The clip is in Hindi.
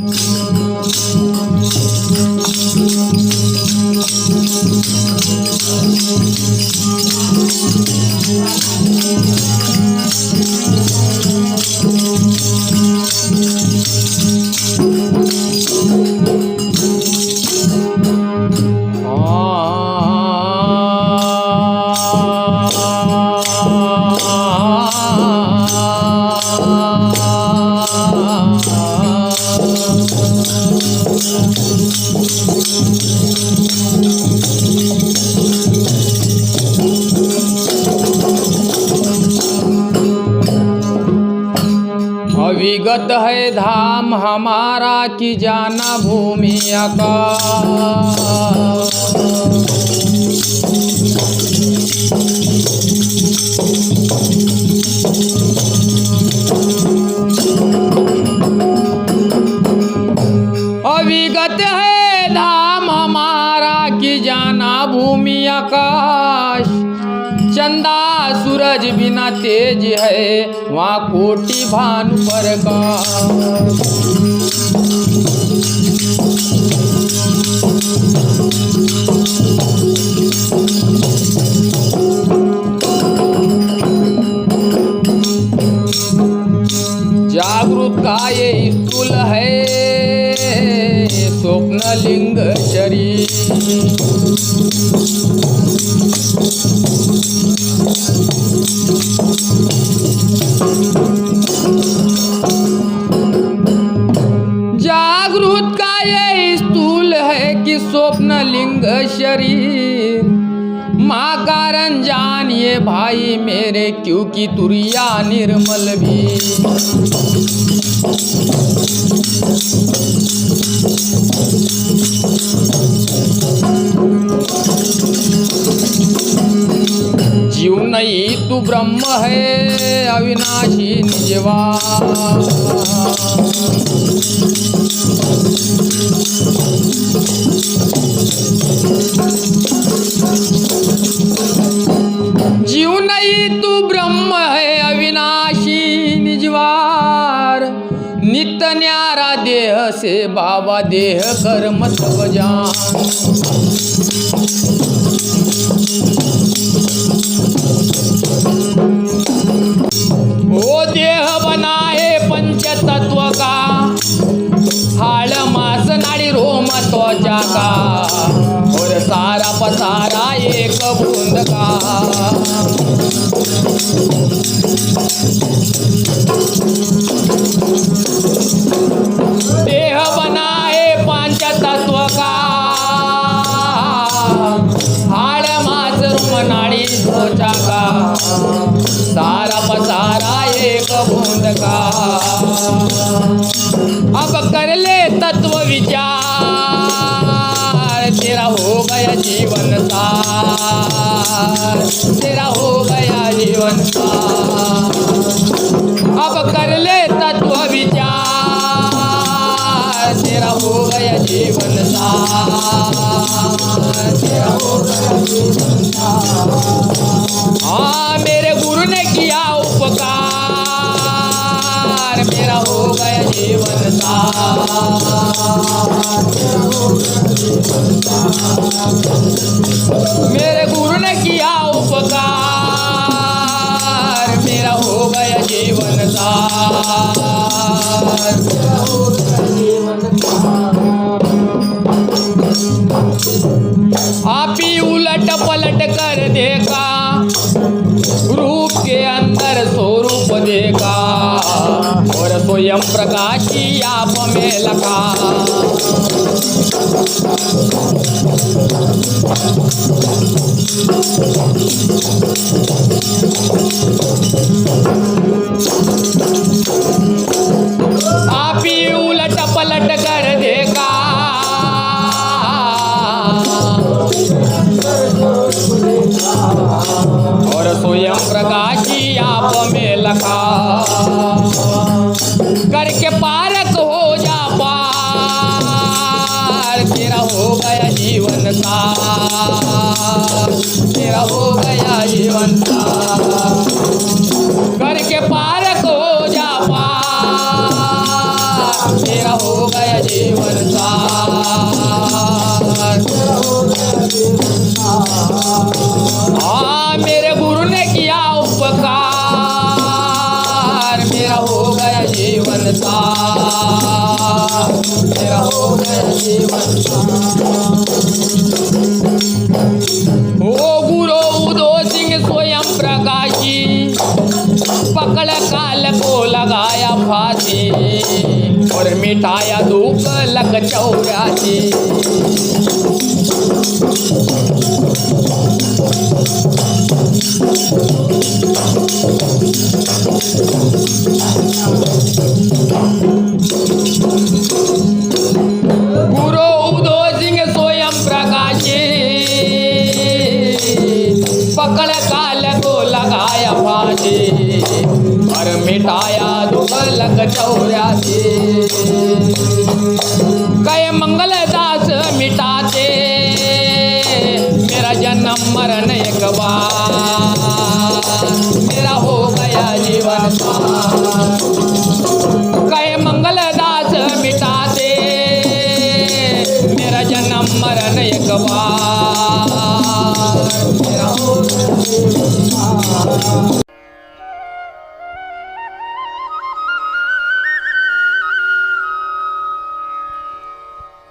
Thank you. अविगत है धाम हमारा की जाना भूमि अविगत है धाम हमारा की जाना भूमि आकाश। चंदा सूरज बिना तेज है, वहाँ कोटि भानु प्रकाश जागृत का ये स्थूल है स्वप्न लिंग शरीर लिंग शरीर। माँ कारण जानिए भाई मेरे, क्योंकि तुरिया निर्मल भी। जीव नहीं तू ब्रह्म है, अविनाशी निजवा जीव नहीं तू ब्रह्म है अविनाशी निजवार। नित न्यारा देह से बाबा देह कर्म सब जान। ओ देह बनाए पंच तत्व का हाळ मास नाडी रोम त्वचा का। सारा पसारा एक बूंद का देह हे पांच तत्व का हाड मास रोम सोचा का सारा पसारा एक बूंद का अब कर ले तत्व विचार। तेरा हो गया जीवन सार, तेरा हो गया जीवन सार। अब कर ले तत्व विचार, तेरा हो गया जीवन सार, तेरा हो गया जीवन सार। हाँ मेरे गुरु ने किया उपकार, मेरा हो गया जीवन सार। मेरे गुरु ने किया उपकार, मेरा हो गया जीवन आप ही उलट पलट कर देखा, रूप के अंदर स्वरूप देखा, और स्वयं प्रकाशी में लगा। आप जीवन घर के पार को जा पार। हो गया जीवंता हाँ मेरे गुरु ने किया उपकार। मेरा हो गया जीवनता। मेरा हो गया जीवनता। मिटाया दुख लग चौरासी। गुरु सिंह स्वयं प्रकाशी। पकड़ काल को लगाया और मिटाया दुख लग चौरासी। कहे, मंगलदास मिटाते, मेरा जन्म मरण एक बार, मेरा हो गया जीवन सार। कहे, मंगलदास मिटाते, मेरा जन्म मरण एक बार